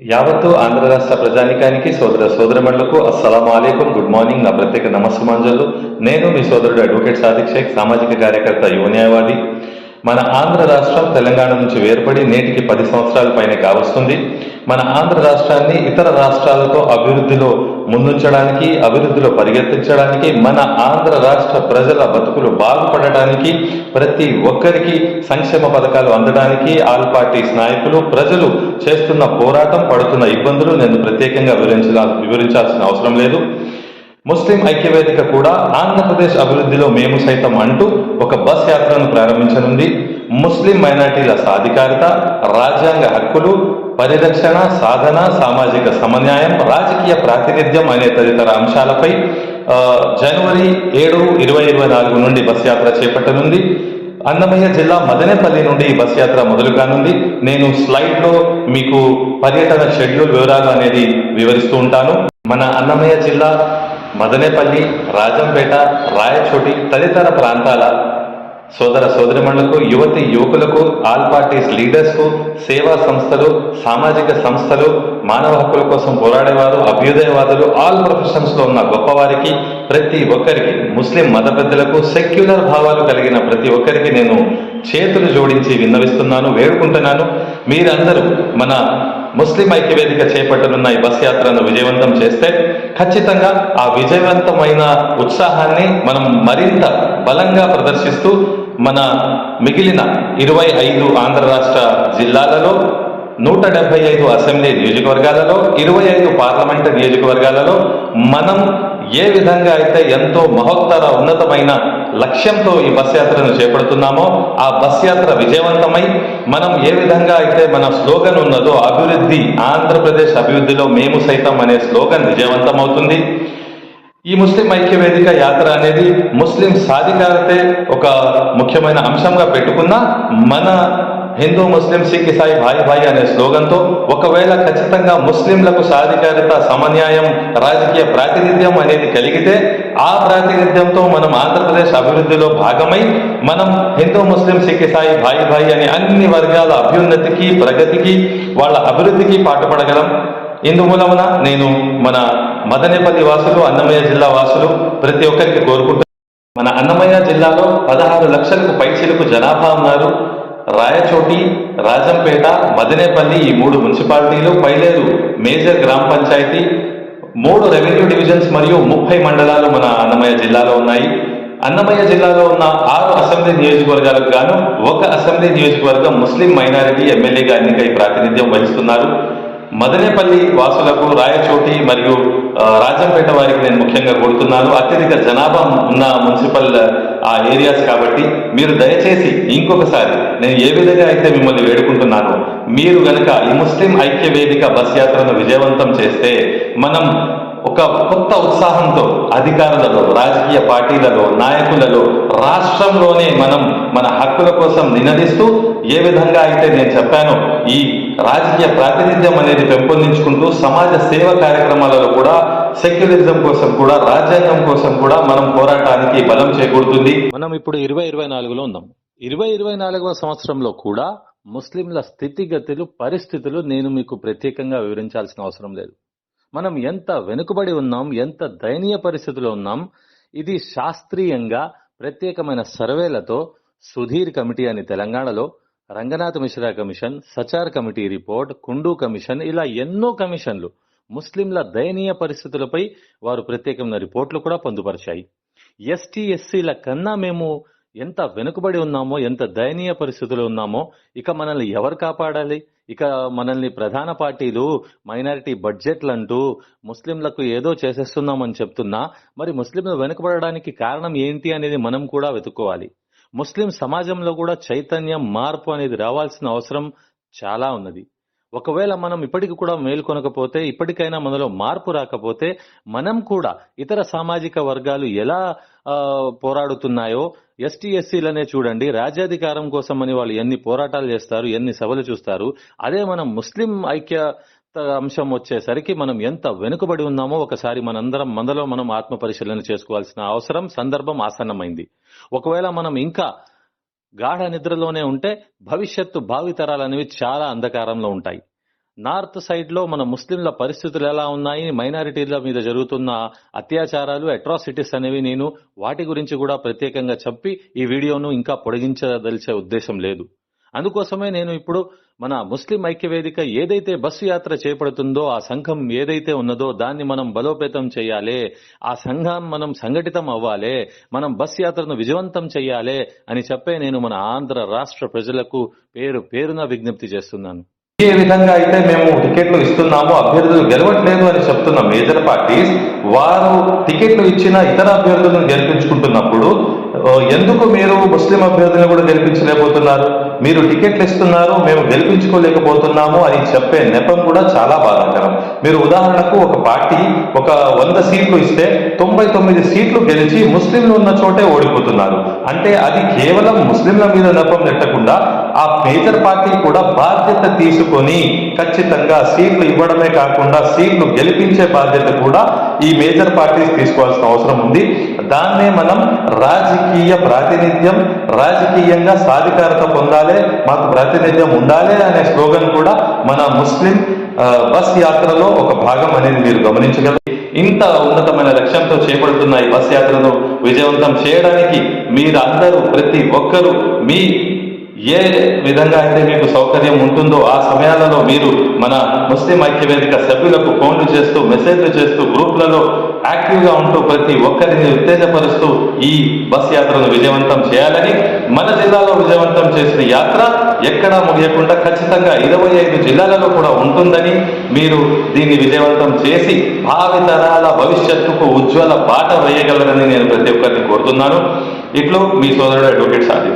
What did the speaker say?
యావత్తు ఆంధ్ర రాష్ట్ర ప్రజానికానికి సోదర సోదరమణులకు అస్సలం అలైకుం గుడ్ మార్నింగ్ నా ప్రత్యేక నమస్సుమాంజలు. నేను మీ సోదరుడు అడ్వకేట్ సాదిక్ షేక్ సామాజిక కార్యకర్త యువన్యాయవాది మన ఆంధ్ర రాష్ట్రం తెలంగాణ నుంచి వేర్పడి నేటికి పది సంవత్సరాల పైన కావస్తుంది మన ఆంధ్ర రాష్ట్రాన్ని ఇతర రాష్ట్రాలతో అభివృద్ధిలో ముందుంచడానికి అభివృద్ధిలో పరిగెత్తించడానికి మన ఆంధ్ర రాష్ట్ర ప్రజల బతుకులు బాగుపడడానికి ప్రతి ఒక్కరికి సంక్షేమ పథకాలు అందడానికి ఆల్ పార్టీస్ నాయకులు ప్రజలు చేస్తున్న పోరాటం పడుతున్న ఇబ్బందులు నేను ప్రత్యేకంగా వివరించాల్సిన అవసరం లేదు. ముస్లిం ఐక్యవేదిక కూడా ఆంధ్రప్రదేశ్ అభివృద్ధిలో మేము సైతం అంటూ ఒక బస్ యాత్రను ప్రారంభించనుంది. ముస్లిం మైనార్టీల సాధికారత రాజ్యాంగ హక్కులు పరిరక్షణ సాధన సామాజిక సమన్యాయం రాజకీయ ప్రాతినిధ్యం అనే తదితర అంశాలపై జనవరి ఏడు ఇరవై ఇరవై నాలుగు నుండి బస్ యాత్ర చేపట్టనుంది. అన్నమయ్య జిల్లా మదనేపల్లి నుండి ఈ బస్ యాత్ర మొదలు కానుంది. నేను స్లైడ్లో మీకు పర్యటన షెడ్యూల్ వివరాలు అనేది వివరిస్తూ ఉంటాను. మన అన్నమయ్య జిల్లా మదనేపల్లి రాజంపేట రాయచోటి తదితర ప్రాంతాల సోదర సోదరిమణులకు యువతి యువకులకు ఆల్ పార్టీస్ లీడర్స్కు సేవా సంస్థలు సామాజిక సంస్థలు మానవ హక్కుల కోసం పోరాడేవారు అభ్యుదయవాదులు ఆల్ ప్రొఫెషన్స్లో ఉన్న గొప్పవారికి ప్రతి ఒక్కరికి ముస్లిం మత పెద్దలకు సెక్యులర్ భావాలు కలిగిన ప్రతి ఒక్కరికి నేను చేతులు జోడించి విన్నవిస్తున్నాను వేడుకుంటున్నాను. మీరందరూ మన ముస్లిం ఐక్యవేదిక చేపట్టనున్న ఈ బస్ యాత్రను విజయవంతం చేస్తే ఖచ్చితంగా ఆ విజయవంతమైన ఉత్సాహాన్ని మనం మరింత బలంగా ప్రదర్శిస్తూ మన మిగిలిన ఇరవై ఐదు ఆంధ్ర రాష్ట్ర జిల్లాలలో నూట డెబ్బై ఐదు అసెంబ్లీ నియోజకవర్గాలలో ఇరవై ఐదు పార్లమెంటు నియోజకవర్గాలలో మనం ఏ విధంగా అయితే ఎంతో మహోత్తర ఉన్నతమైన లక్ష్యంతో ఈ బస్ యాత్రను చేపడుతున్నామో ఆ బస్ యాత్ర విజయవంతమై మనం ఏ విధంగా అయితే మన స్లోగన్ ఉన్నదో అభివృద్ధి ఆంధ్రప్రదేశ్ అభివృద్ధిలో మేము సైతం అనే స్లోగన్ విజయవంతం అవుతుంది ఈ ముస్లిం ఐక్య వేదిక యాత్ర అనేది ముస్లిం సాధికారతే ఒక ముఖ్యమైన అంశంగా పెట్టుకున్న మన హిందూ ముస్లిం సిక్ ఇసాయి భాయ్ భాయ్ అనే స్లోగన్తో ఒకవేళ ఖచ్చితంగా ముస్లింలకు సాధికారిత సమన్యాయం రాజకీయ ప్రాతినిధ్యం అనేది కలిగితే ఆ ప్రాతినిధ్యంతో మనం ఆంధ్రప్రదేశ్ అభివృద్ధిలో భాగమై మనం హిందూ ముస్లిం సిక్ ఇసాయి భాయ్ భాయ్ అనే అన్ని వర్గాల అభ్యున్నతికి ప్రగతికి వాళ్ళ అభివృద్ధికి పాటుపడగలం. ఇందుమూలమున నేను మన మదనేపల్లి వాసులు అన్నమయ్య జిల్లా వాసులు ప్రతి ఒక్కరికి కోరుకుంటున్నాను. మన అన్నమయ్య జిల్లాలో పదహారు లక్షలకు పైచిలకు జనాభా ఉన్నారు. రాయచోటి రాజంపేట మదనేపల్లి ఈ మూడు మున్సిపాలిటీలు పైలేరు మేజర్ గ్రామ పంచాయతీ మూడు రెవెన్యూ డివిజన్స్ మరియు ముప్పై మండలాలు మన అన్నమయ్య జిల్లాలో ఉన్నాయి. అన్నమయ్య జిల్లాలో ఉన్న ఆరు అసెంబ్లీ నియోజకవర్గాలకు గాను ఒక అసెంబ్లీ నియోజకవర్గం ముస్లిం మైనారిటీ ఎమ్మెల్యేగా ఎన్నికై ప్రాతినిధ్యం వహిస్తున్నారు. మదనేపల్లి వాసులకు రాయచోటి మరియు రాజంపేట వారికి నేను ముఖ్యంగా కోరుతున్నాను. అత్యధిక జనాభా ఉన్న మున్సిపల్ ఆ ఏరియాస్ కాబట్టి మీరు దయచేసి ఇంకొకసారి నేను ఏ విధంగా అయితే మిమ్మల్ని వేడుకుంటున్నాను మీరు గనక ఈ ముస్లిం ఐక్య వేదిక బస్ యాత్రను విజయవంతం చేస్తే మనం ఒక కొత్త ఉత్సాహంతో అధికారులలో రాజకీయ పార్టీలలో నాయకులలో రాష్ట్రంలోనే మనం మన హక్కుల కోసం నినదిస్తూ ఏ విధంగా అయితే నేను చెప్పానో ఈ రాజకీయ ప్రాతినిధ్యం అనేది పెంపొందించుకుంటూ సమాజ సేవ కార్యక్రమాలలో కూడా సెక్యులరిజం కోసం కూడా రాజ్యాంగం కోసం కూడా మనం పోరాటానికి బలం చేకూరుతుంది. మనం ఇప్పుడు ఇరవై ఇరవై నాలుగులో ఉన్నాం. ఇరవై ఇరవై నాలుగవ సంవత్సరంలో కూడా ముస్లింల స్థితిగతులు పరిస్థితులు నేను మీకు ప్రత్యేకంగా వివరించాల్సిన అవసరం లేదు. మనం ఎంత వెనుకబడి ఉన్నాం ఎంత దయనీయ పరిస్థితిలో ఉన్నాం ఇది శాస్త్రీయంగా ప్రత్యేకమైన సర్వేలతో సుధీర్ కమిటీ అని తెలంగాణలో Ranganath Mishra commission Sachar committee report Kundu commission ఇలా ఎన్నో కమిషన్లు ముస్లింల దయనీయ పరిస్థితులపై వారు ప్రత్యేకమైన రిపోర్ట్లు కూడా పొందుపరిచాయి. ఎస్టీ ఎస్సీల కన్నా మేము ఎంత వెనుకబడి ఉన్నామో ఎంత దయనీయ పరిస్థితులు ఉన్నామో ఇక మనల్ని ఎవరు కాపాడాలి? ఇక మనల్ని ప్రధాన పార్టీలు మైనారిటీ బడ్జెట్లు అంటూ ముస్లింలకు ఏదో చేసేస్తున్నామని చెప్తున్నా మరి ముస్లింలు వెనుకబడడానికి కారణం ఏంటి అనేది మనం కూడా వెతుక్కోవాలి. ముస్లిం సమాజంలో కూడా చైతన్యం మార్పు అనేది రావాల్సిన అవసరం చాలా ఉన్నది. ఒకవేళ మనం ఇప్పటికి కూడా మేల్కొనకపోతే ఇప్పటికైనా మనలో మార్పు రాకపోతే మనం కూడా ఇతర సామాజిక వర్గాలు ఎలా పోరాడుతున్నాయో ఎస్టీ ఎస్సీలనే చూడండి రాజ్యాధికారం కోసం అని వాళ్ళు ఎన్ని పోరాటాలు చేస్తారు ఎన్ని సభలు చూస్తారు అదే మనం ముస్లిం ఐక్య అంశం వచ్చేసరికి మనం ఎంత వెనుకబడి ఉన్నామో ఒకసారి మనందరం మనలో మనం ఆత్మ పరిశీలన చేసుకోవాల్సిన అవసరం సందర్భం ఆసన్నమైంది. ఒకవేళ మనం ఇంకా గాఢ నిద్రలోనే ఉంటే భవిష్యత్తు భావితరాలు అనేవి చాలా అంధకారంలో ఉంటాయి. నార్త్ సైడ్లో మన ముస్లింల పరిస్థితులు ఎలా ఉన్నాయి మైనారిటీల మీద జరుగుతున్న అత్యాచారాలు అట్రాసిటీస్ అనేవి నేను వాటి గురించి కూడా ప్రత్యేకంగా చెప్పి ఈ వీడియోను ఇంకా పొడిగించదలిచే ఉద్దేశం లేదు. అందుకోసమే నేను ఇప్పుడు మన ముస్లిం ఐక్యవేదిక ఏదైతే బస్సు యాత్ర చేపడుతుందో ఆ సంఘం ఏదైతే ఉన్నదో దాన్ని మనం బలోపేతం చేయాలి ఆ సంఘం మనం సంఘటితం అవ్వాలి మనం బస్ యాత్రను విజయవంతం చేయాలి అని చెప్పే నేను మన ఆంధ్ర రాష్ట్ర ప్రజలకు పేరు పేరున విజ్ఞప్తి చేస్తున్నాను. ఏ విధంగా అయితే మేము టికెట్లు ఇస్తున్నామో అభ్యర్థులు గెలవట్లేదు అని చెప్తున్న మేజర్ పార్టీస్ వారు టికెట్లు ఇచ్చిన ఇతర అభ్యర్థులను గెలిపించుకుంటున్నప్పుడు ఎందుకు మీరు ముస్లిం అభ్యర్థులను కూడా గెలిపించలేకపోతున్నారు? మీరు టికెట్లు ఇస్తున్నారు మేము గెలిపించుకోలేకపోతున్నాము అని చెప్పే నెపం కూడా చాలా బాధాకరం. మీరు ఉదాహరణకు ఒక పార్టీ ఒక వంద సీట్లు ఇస్తే తొంభై తొమ్మిది సీట్లు గెలిచి ముస్లింలు ఉన్న చోటే ఓడిపోతున్నారు. అంటే అది కేవలం ముస్లింల మీద నెపం నెట్టకుండా ఆ మేజర్ పార్టీ కూడా బాధ్యత తీసుకొని ఖచ్చితంగా సీట్లు ఇవ్వడమే కాకుండా సీట్లు గెలిపించే బాధ్యత కూడా ఈ మేజర్ పార్టీస్ తీసుకోవాల్సిన అవసరం ఉంది. దాన్నే మనం రాజకీయ ప్రాతినిధ్యం రాజకీయంగా సాధికారత పొందాలి మాకు ప్రాతినిధ్యం ఉండాలి అనే స్లోగన్ కూడా మన ముస్లిం బస్ యాత్రలో ఒక భాగం అనేది మీరు గమనించగలరు. ఇంత ఉన్నతమైన లక్ష్యంతో చేపడుతున్న ఈ బస్ యాత్రను విజయవంతం చేయడానికి మీరందరూ ప్రతి ఒక్కరూ మీ ఏ విధంగా అయితే మీకు సౌకర్యం ఉంటుందో ఆ సమయాలలో మీరు మన ముస్లిం ఐక్యవేదిక సభ్యులకు ఫోన్లు చేస్తూ మెసేజ్లు చేస్తూ గ్రూప్లలో యాక్టివ్గా ఉంటూ ప్రతి ఒక్కరిని ఉత్తేజపరుస్తూ ఈ బస్ యాత్రను విజయవంతం చేయాలని మన జిల్లాలో విజయవంతం చేసిన యాత్ర ఎక్కడా ముగియకుండా ఖచ్చితంగా ఇరవై ఐదు జిల్లాలలో కూడా ఉంటుందని మీరు దీన్ని విజయవంతం చేసి భావితరాల భవిష్యత్తుకు ఉజ్వల బాట వేయగలరని నేను ప్రతి ఒక్కరిని కోరుతున్నాను. ఇట్లో మీ సోదరుడు అడ్వకేట్ సాధించారు